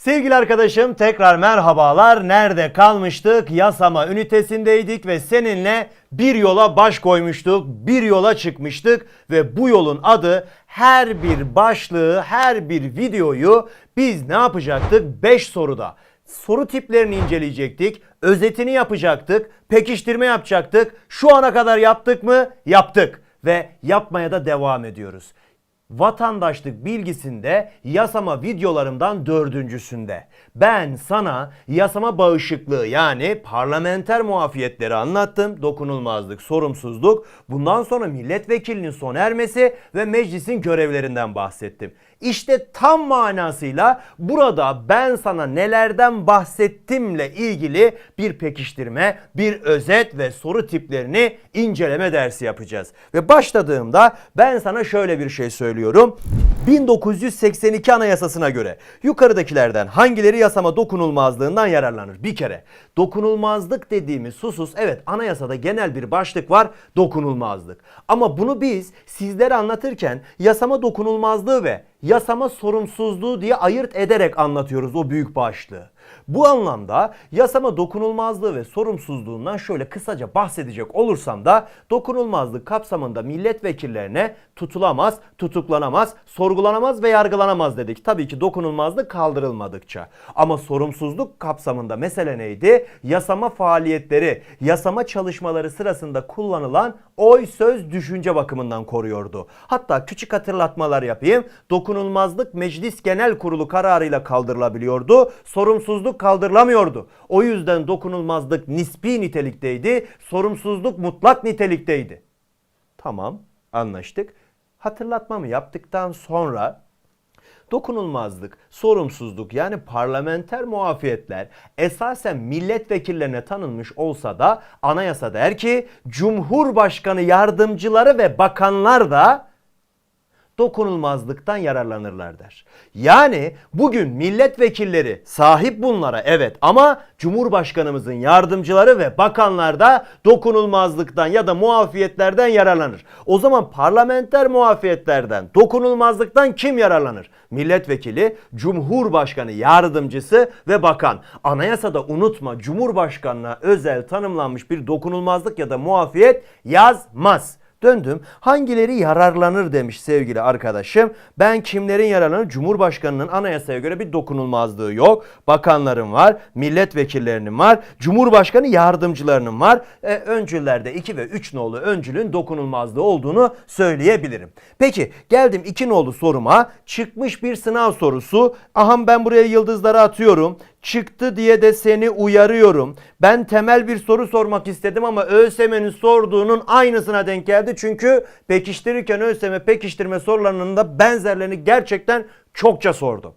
Sevgili arkadaşım tekrar merhabalar. Nerede kalmıştık? Yasama ünitesindeydik ve seninle bir yola baş koymuştuk. Bir yola çıkmıştık ve bu yolun adı her bir başlığı, her bir videoyu biz ne yapacaktık? 5 soruda. Soru tiplerini inceleyecektik. Özetini yapacaktık. Pekiştirme yapacaktık. Şu ana kadar yaptık mı? Yaptık. Ve yapmaya da devam ediyoruz vatandaşlık bilgisinde yasama videolarımdan dördüncüsünde. Ben sana yasama bağışıklığı yani parlamenter muafiyetleri anlattım. Dokunulmazlık, sorumsuzluk. Bundan sonra milletvekilinin sona ermesi ve meclisin görevlerinden bahsettim. İşte tam manasıyla burada ben sana nelerden bahsettimle ilgili bir pekiştirme, bir özet ve soru tiplerini inceleme dersi yapacağız. Ve başladığımda ben sana şöyle bir şey söylüyorum. 1982 Anayasasına göre yukarıdakilerden hangileri yasama dokunulmazlığından yararlanır? Bir kere dokunulmazlık dediğimiz husus evet anayasada genel bir başlık var dokunulmazlık. Ama bunu biz sizlere anlatırken yasama dokunulmazlığı ve yasama sorumsuzluğu diye ayırt ederek anlatıyoruz o büyük başlığı. Bu anlamda yasama dokunulmazlığı ve sorumsuzluğundan şöyle kısaca bahsedecek olursam da dokunulmazlık kapsamında milletvekillerine tutulamaz, tutuklanamaz, sorgulanamaz ve yargılanamaz dedik. Tabii ki dokunulmazlık kaldırılmadıkça. Ama sorumsuzluk kapsamında mesele neydi? Yasama faaliyetleri, yasama çalışmaları sırasında kullanılan oy, söz, düşünce bakımından koruyordu. Hatta küçük hatırlatmalar yapayım. Dokunulmazlık Meclis Genel Kurulu kararıyla kaldırılabiliyordu. Sorumsuzluk kaldırılamıyordu. O yüzden dokunulmazlık nispi nitelikteydi. Sorumsuzluk mutlak nitelikteydi. Tamam anlaştık. Hatırlatmamı yaptıktan sonra dokunulmazlık, sorumsuzluk yani parlamenter muafiyetler esasen milletvekillerine tanınmış olsa da anayasa der ki Cumhurbaşkanı yardımcıları ve bakanlar da dokunulmazlıktan yararlanırlar der. Yani bugün milletvekilleri sahip bunlara evet ama Cumhurbaşkanımızın yardımcıları ve bakanlar da dokunulmazlıktan ya da muafiyetlerden yararlanır. O zaman parlamenter muafiyetlerden, dokunulmazlıktan kim yararlanır? Milletvekili, Cumhurbaşkanı yardımcısı ve bakan. Anayasada unutma Cumhurbaşkanına özel tanımlanmış bir dokunulmazlık ya da muafiyet yazmaz. Döndüm. Hangileri yararlanır demiş sevgili arkadaşım. Ben kimlerin yararlanır? Cumhurbaşkanının anayasaya göre bir dokunulmazlığı yok. Bakanların var, milletvekillerinin var, Cumhurbaşkanı yardımcılarının var. E, öncüllerde 2 ve 3 nolu öncülün dokunulmazlığı olduğunu söyleyebilirim. Peki geldim 2 nolu soruma. Çıkmış bir sınav sorusu. Aham ben buraya yıldızları atıyorum çıktı diye de seni uyarıyorum. Ben temel bir soru sormak istedim ama ÖSYM'nin sorduğunun aynısına denk geldi. Çünkü pekiştirirken ÖSYM pekiştirme sorularının da benzerlerini gerçekten çokça sordu.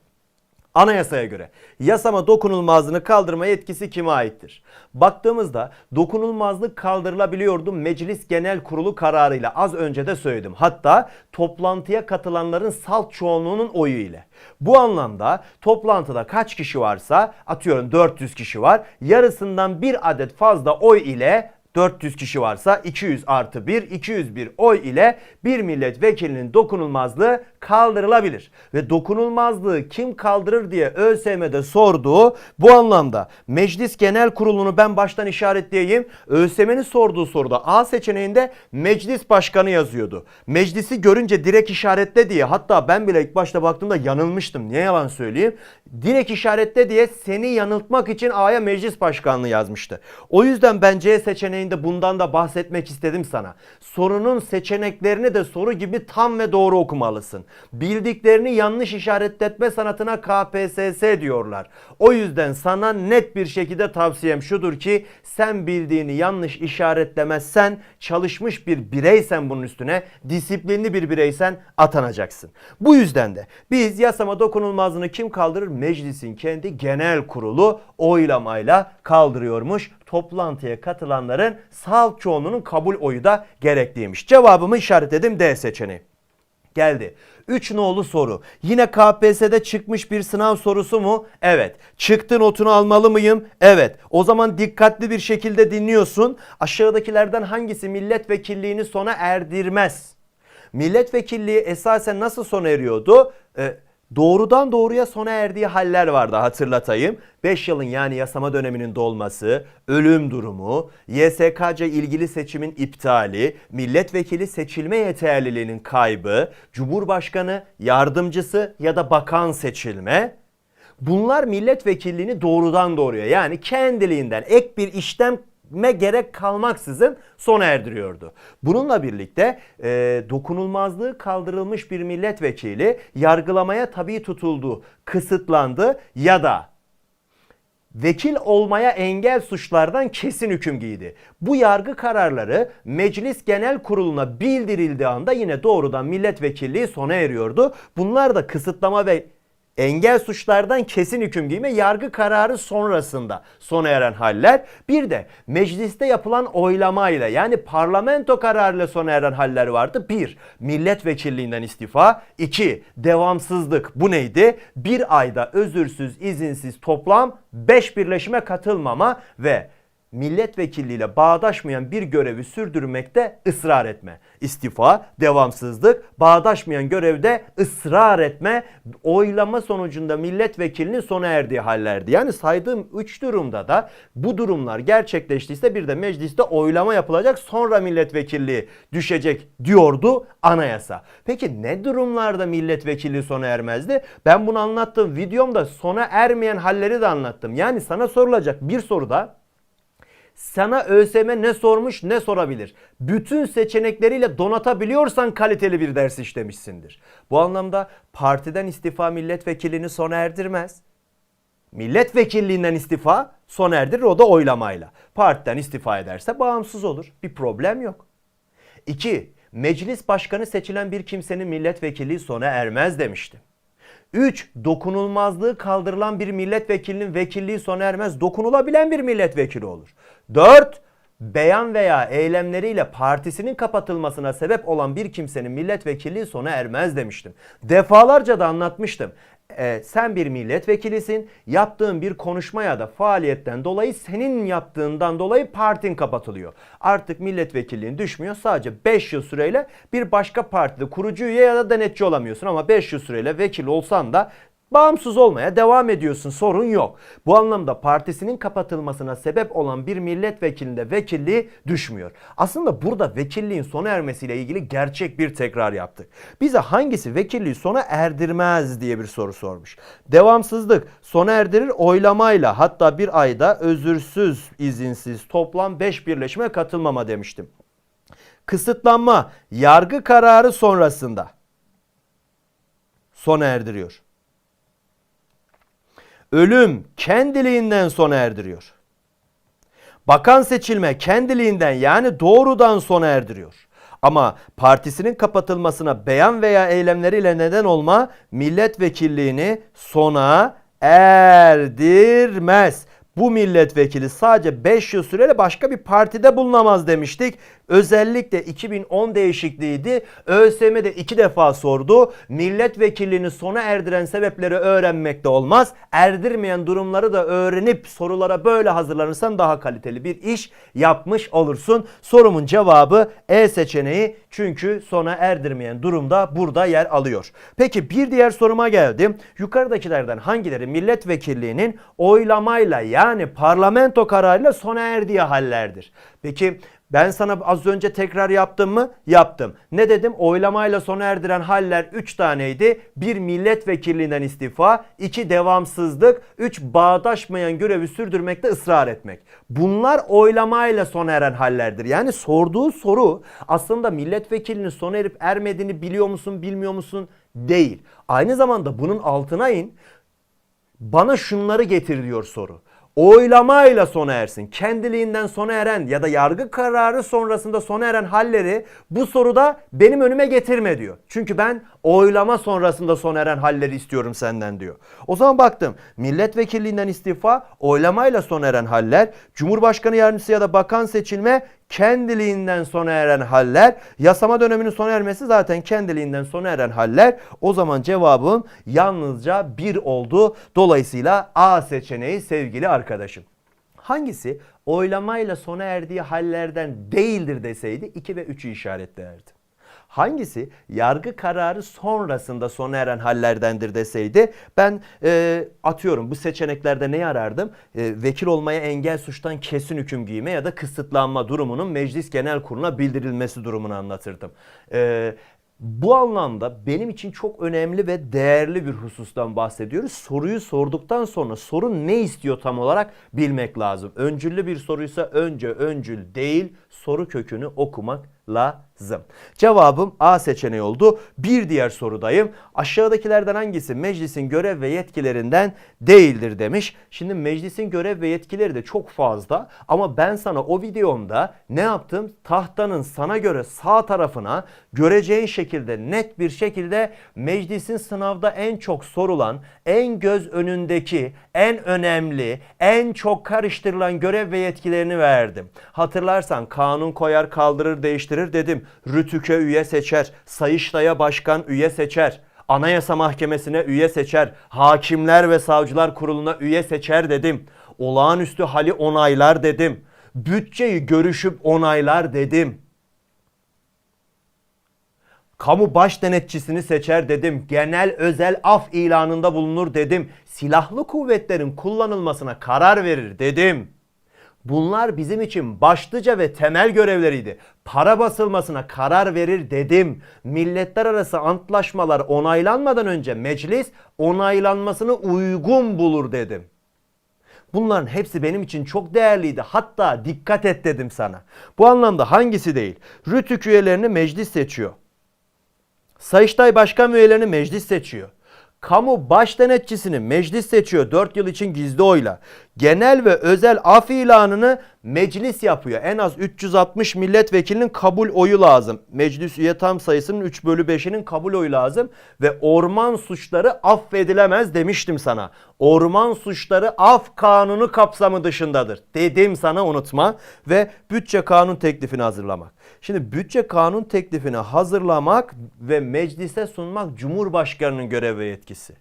Anayasaya göre yasama dokunulmazlığını kaldırma yetkisi kime aittir? Baktığımızda dokunulmazlık kaldırılabiliyordu Meclis Genel Kurulu kararıyla az önce de söyledim. Hatta toplantıya katılanların salt çoğunluğunun oyu ile. Bu anlamda toplantıda kaç kişi varsa atıyorum 400 kişi var. Yarısından bir adet fazla oy ile 400 kişi varsa 200 artı 1, 201 oy ile bir milletvekilinin dokunulmazlığı kaldırılabilir. Ve dokunulmazlığı kim kaldırır diye ÖSYM'de sorduğu bu anlamda Meclis Genel Kurulu'nu ben baştan işaretleyeyim. ÖSYM'nin sorduğu soruda A seçeneğinde meclis başkanı yazıyordu. Meclisi görünce direkt işaretle diye hatta ben bile ilk başta baktığımda yanılmıştım. Niye yalan söyleyeyim? Direkt işaretle diye seni yanıltmak için A'ya meclis başkanlığı yazmıştı. O yüzden ben C seçeneğinde bundan da bahsetmek istedim sana. Sorunun seçeneklerini de soru gibi tam ve doğru okumalısın. Bildiklerini yanlış işaretletme sanatına KPSS diyorlar. O yüzden sana net bir şekilde tavsiyem şudur ki sen bildiğini yanlış işaretlemezsen çalışmış bir bireysen bunun üstüne disiplinli bir bireysen atanacaksın. Bu yüzden de biz yasama dokunulmazlığını kim kaldırır? Meclisin kendi genel kurulu oylamayla kaldırıyormuş. Toplantıya katılanların salt çoğunluğunun kabul oyu da gerekliymiş. Cevabımı işaretledim D seçeneği geldi. 3 nolu soru. Yine KPSS'de çıkmış bir sınav sorusu mu? Evet. Çıktı notunu almalı mıyım? Evet. O zaman dikkatli bir şekilde dinliyorsun. Aşağıdakilerden hangisi milletvekilliğini sona erdirmez? Milletvekilliği esasen nasıl sona eriyordu? Ee, doğrudan doğruya sona erdiği haller vardı hatırlatayım. 5 yılın yani yasama döneminin dolması, ölüm durumu, YSKC ilgili seçimin iptali, milletvekili seçilme yeterliliğinin kaybı, cumhurbaşkanı, yardımcısı ya da bakan seçilme. Bunlar milletvekilliğini doğrudan doğruya yani kendiliğinden ek bir işleme gerek kalmaksızın sona erdiriyordu. Bununla birlikte e, dokunulmazlığı kaldırılmış bir milletvekili yargılamaya tabi tutuldu, kısıtlandı ya da vekil olmaya engel suçlardan kesin hüküm giydi. Bu yargı kararları Meclis Genel Kurulu'na bildirildiği anda yine doğrudan milletvekilliği sona eriyordu. Bunlar da kısıtlama ve engel suçlardan kesin hüküm giyme yargı kararı sonrasında sona eren haller. Bir de mecliste yapılan oylamayla yani parlamento kararıyla sona eren haller vardı. Bir, milletvekilliğinden istifa. iki devamsızlık. Bu neydi? Bir ayda özürsüz, izinsiz toplam 5 birleşime katılmama ve milletvekilliğiyle bağdaşmayan bir görevi sürdürmekte ısrar etme. İstifa, devamsızlık, bağdaşmayan görevde ısrar etme, oylama sonucunda milletvekilinin sona erdiği hallerdi. Yani saydığım 3 durumda da bu durumlar gerçekleştiyse bir de mecliste oylama yapılacak sonra milletvekilliği düşecek diyordu anayasa. Peki ne durumlarda milletvekilliği sona ermezdi? Ben bunu anlattım. Videomda sona ermeyen halleri de anlattım. Yani sana sorulacak bir soruda sana ÖSYM ne sormuş ne sorabilir. Bütün seçenekleriyle donatabiliyorsan kaliteli bir ders işlemişsindir. Bu anlamda partiden istifa milletvekilini sona erdirmez. Milletvekilliğinden istifa sona erdirir o da oylamayla. Partiden istifa ederse bağımsız olur. Bir problem yok. 2. Meclis başkanı seçilen bir kimsenin milletvekilliği sona ermez demiştim. 3. Dokunulmazlığı kaldırılan bir milletvekilinin vekilliği sona ermez. Dokunulabilen bir milletvekili olur. 4. Beyan veya eylemleriyle partisinin kapatılmasına sebep olan bir kimsenin milletvekilliği sona ermez demiştim. Defalarca da anlatmıştım. Ee, sen bir milletvekilisin. Yaptığın bir konuşma ya da faaliyetten dolayı senin yaptığından dolayı partin kapatılıyor. Artık milletvekilliğin düşmüyor. Sadece 5 yıl süreyle bir başka partide kurucu üye ya da denetçi olamıyorsun ama 5 yıl süreyle vekil olsan da Bağımsız olmaya devam ediyorsun sorun yok. Bu anlamda partisinin kapatılmasına sebep olan bir milletvekilinde vekilliği düşmüyor. Aslında burada vekilliğin sona ermesiyle ilgili gerçek bir tekrar yaptık. Bize hangisi vekilliği sona erdirmez diye bir soru sormuş. Devamsızlık sona erdirir oylamayla hatta bir ayda özürsüz izinsiz toplam 5 birleşime katılmama demiştim. Kısıtlanma yargı kararı sonrasında sona erdiriyor. Ölüm kendiliğinden sona erdiriyor. Bakan seçilme kendiliğinden yani doğrudan sona erdiriyor. Ama partisinin kapatılmasına beyan veya eylemleriyle neden olma milletvekilliğini sona erdirmez. Bu milletvekili sadece 5 yıl süreyle başka bir partide bulunamaz demiştik. Özellikle 2010 değişikliğiydi. ÖSYM de iki defa sordu. Milletvekilliğini sona erdiren sebepleri öğrenmekte olmaz. Erdirmeyen durumları da öğrenip sorulara böyle hazırlanırsan daha kaliteli bir iş yapmış olursun. Sorumun cevabı E seçeneği çünkü sona erdirmeyen durumda burada yer alıyor. Peki bir diğer soruma geldim. Yukarıdakilerden hangileri milletvekilliğinin oylamayla yani parlamento kararıyla sona erdiği hallerdir? Peki ben sana az önce tekrar yaptım mı? Yaptım. Ne dedim? Oylamayla sona erdiren haller 3 taneydi. 1 milletvekilliğinden istifa, 2 devamsızlık, 3 bağdaşmayan görevi sürdürmekte ısrar etmek. Bunlar oylamayla sona eren hallerdir. Yani sorduğu soru aslında milletvekilinin sona erip ermediğini biliyor musun, bilmiyor musun? Değil. Aynı zamanda bunun altına in. Bana şunları getir diyor soru oylamayla sona ersin. Kendiliğinden sona eren ya da yargı kararı sonrasında sona eren halleri bu soruda benim önüme getirme diyor. Çünkü ben oylama sonrasında sona eren halleri istiyorum senden diyor. O zaman baktım milletvekilliğinden istifa, oylamayla sona eren haller, cumhurbaşkanı yardımcısı ya da bakan seçilme kendiliğinden sona eren haller, yasama döneminin sona ermesi zaten kendiliğinden sona eren haller. O zaman cevabım yalnızca bir oldu. Dolayısıyla A seçeneği sevgili arkadaşım. Hangisi oylamayla sona erdiği hallerden değildir deseydi 2 ve 3'ü işaretlerdi. Hangisi yargı kararı sonrasında sona eren hallerdendir deseydi ben e, atıyorum bu seçeneklerde neyi arardım? E, vekil olmaya engel suçtan kesin hüküm giyme ya da kısıtlanma durumunun meclis genel kuruluna bildirilmesi durumunu anlatırdım. E, bu anlamda benim için çok önemli ve değerli bir husustan bahsediyoruz. Soruyu sorduktan sonra sorun ne istiyor tam olarak bilmek lazım. Öncüllü bir soruysa önce öncül değil soru kökünü okumak lazım. Cevabım A seçeneği oldu. Bir diğer sorudayım. Aşağıdakilerden hangisi meclisin görev ve yetkilerinden değildir demiş. Şimdi meclisin görev ve yetkileri de çok fazla ama ben sana o videomda ne yaptım? Tahtanın sana göre sağ tarafına göreceğin şekilde net bir şekilde meclisin sınavda en çok sorulan, en göz önündeki, en önemli, en çok karıştırılan görev ve yetkilerini verdim. Hatırlarsan kanun koyar, kaldırır, değiştirir dedim. Rütük'e üye seçer, Sayıştay'a başkan üye seçer. Anayasa Mahkemesi'ne üye seçer, Hakimler ve Savcılar Kurulu'na üye seçer dedim. Olağanüstü hali onaylar dedim. Bütçeyi görüşüp onaylar dedim. Kamu baş denetçisini seçer dedim. Genel özel af ilanında bulunur dedim. Silahlı kuvvetlerin kullanılmasına karar verir dedim. Bunlar bizim için başlıca ve temel görevleriydi. Para basılmasına karar verir dedim. Milletler arası antlaşmalar onaylanmadan önce meclis onaylanmasını uygun bulur dedim. Bunların hepsi benim için çok değerliydi. Hatta dikkat et dedim sana. Bu anlamda hangisi değil? Rütük üyelerini meclis seçiyor. Sayıştay Başkan üyelerini meclis seçiyor. Kamu baş denetçisini meclis seçiyor 4 yıl için gizli oyla. Genel ve özel af ilanını meclis yapıyor. En az 360 milletvekilinin kabul oyu lazım. Meclis üye tam sayısının 3 bölü 5'inin kabul oyu lazım. Ve orman suçları affedilemez demiştim sana. Orman suçları af kanunu kapsamı dışındadır. Dedim sana unutma. Ve bütçe kanun teklifini hazırlamak. Şimdi bütçe kanun teklifini hazırlamak ve meclise sunmak Cumhurbaşkanının görev ve yetkisi.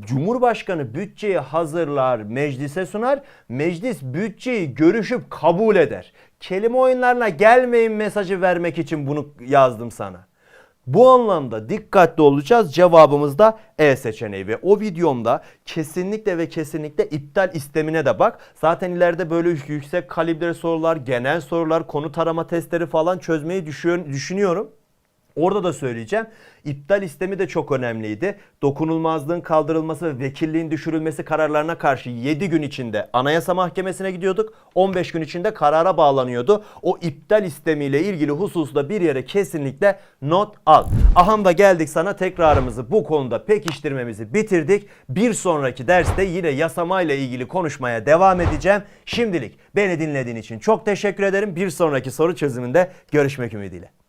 Cumhurbaşkanı bütçeyi hazırlar, meclise sunar. Meclis bütçeyi görüşüp kabul eder. Kelime oyunlarına gelmeyin mesajı vermek için bunu yazdım sana. Bu anlamda dikkatli olacağız. Cevabımız da E seçeneği ve o videomda kesinlikle ve kesinlikle iptal istemine de bak. Zaten ileride böyle yüksek kalibre sorular, genel sorular, konu tarama testleri falan çözmeyi düşüyor- düşünüyorum. Orada da söyleyeceğim. İptal istemi de çok önemliydi. Dokunulmazlığın kaldırılması ve vekilliğin düşürülmesi kararlarına karşı 7 gün içinde Anayasa Mahkemesi'ne gidiyorduk. 15 gün içinde karara bağlanıyordu. O iptal istemiyle ilgili hususta bir yere kesinlikle not al. Aham da geldik sana tekrarımızı bu konuda pekiştirmemizi bitirdik. Bir sonraki derste yine yasamayla ilgili konuşmaya devam edeceğim. Şimdilik beni dinlediğin için çok teşekkür ederim. Bir sonraki soru çözümünde görüşmek ümidiyle.